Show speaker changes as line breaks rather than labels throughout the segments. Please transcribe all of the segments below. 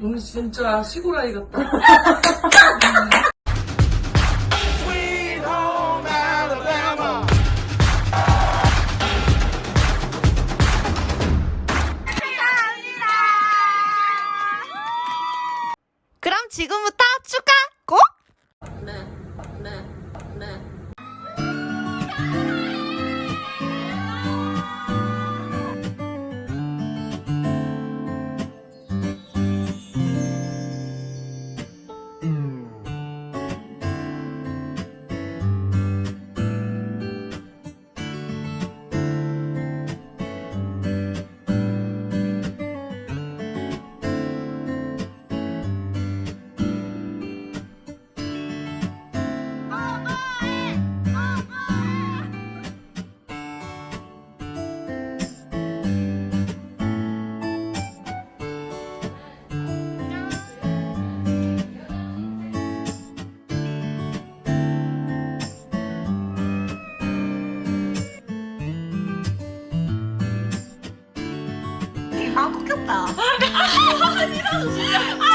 오늘 진짜 시골 아이 같다.
그럼 지금부터 축하 아, 꺾였다. 아, 진짜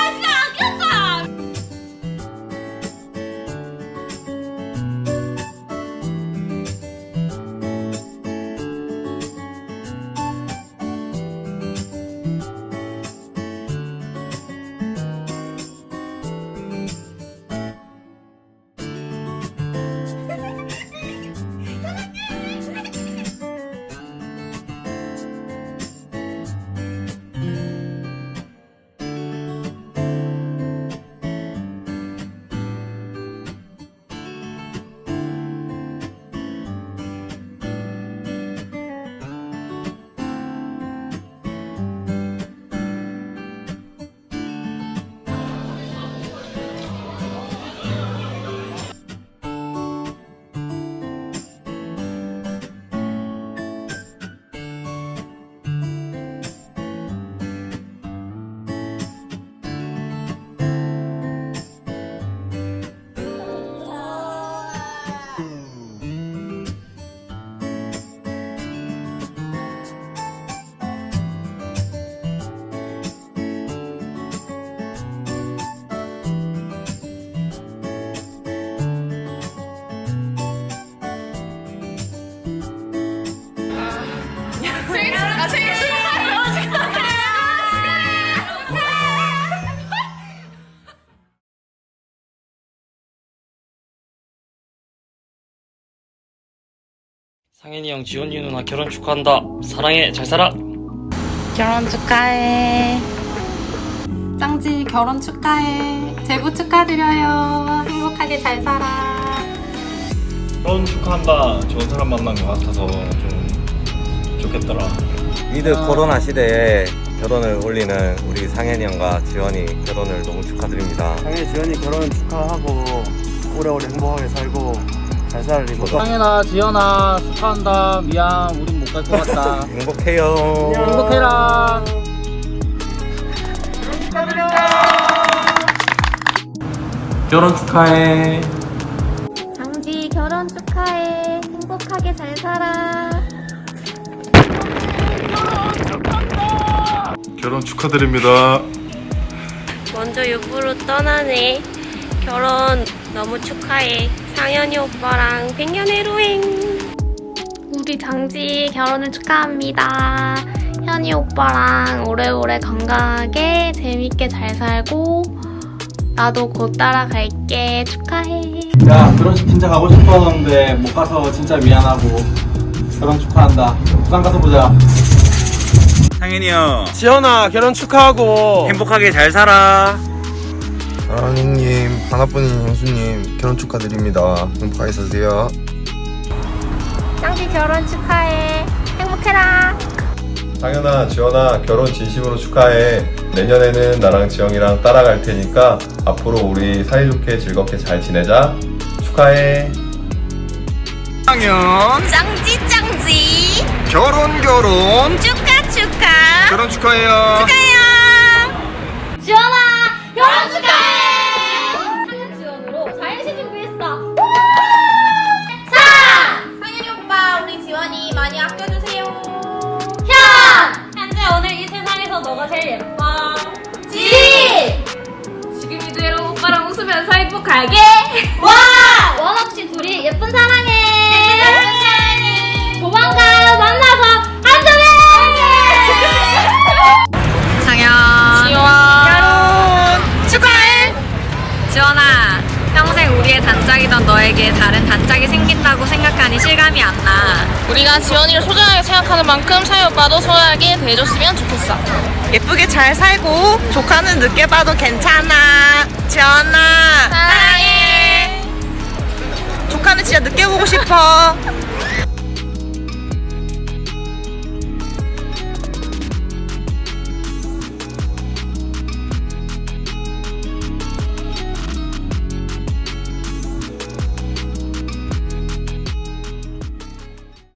상현이 형, 지원이 누나 결혼 축하한다. 사랑해, 잘 살아.
결혼 축하해.
짱지 결혼 축하해. 제부 축하드려요. 행복하게 잘 살아.
결혼 축하한다. 좋은 사람 만난 것 같아서 좀 좋겠더라.
위드 코로나 시대에 결혼을 올리는 우리 상현이 형과 지원이 결혼을 너무 축하드립니다.
당연히 지연이 결혼 축하하고 오래오래 행복하게 살고 잘 살리고
상현아, 지연아, 축하한다. 미안, 우린 못 갈 것 같다.
행복해요.
행복해라.
결혼 축하해.
장지 결혼 축하해. 행복하게 잘 살아.
결혼 축하드립니다.
먼저 유부로 떠나네. 결혼 너무 축하해. 상현이 오빠랑 100년의 로행. 우리 장지 결혼을 축하합니다. 현이 오빠랑 오래오래 건강하게 재밌게 잘 살고 나도 곧 따라갈게. 축하해.
야 결혼식 진짜 가고 싶었는데 못 가서 진짜 미안하고 결혼 축하한다 부산 가서 보자
상현이 형
지연아 결혼 축하하고
행복하게 잘 살아.
형님, 하나뿐인 형수님 결혼 축하드립니다. 행복하게 사세요.
장지 결혼 축하해. 행복해라.
상현아, 지원아 결혼 진심으로 축하해. 내년에는 나랑 지영이랑 따라갈 테니까 앞으로 우리 사이좋게 즐겁게 잘 지내자. 축하해.
상현
짱지 짱지.
결혼 결혼
축하 축하.
결혼 축하해요.
지원아 결혼 축하 세상에서 너가 제일 예뻐. 지! 지금 이대로 오빠랑 웃으면서 행복하게. 와! 원 없이 둘이 예쁜 사랑해. 다른 단짝이 생긴다고 생각하니
실감이 안 나.
우리가 지원이를 소중하게 생각하는 만큼 사이 오빠도 소중하게 대해줬으면 좋겠어.
예쁘게 잘 살고 조카는 늦게 봐도 괜찮아.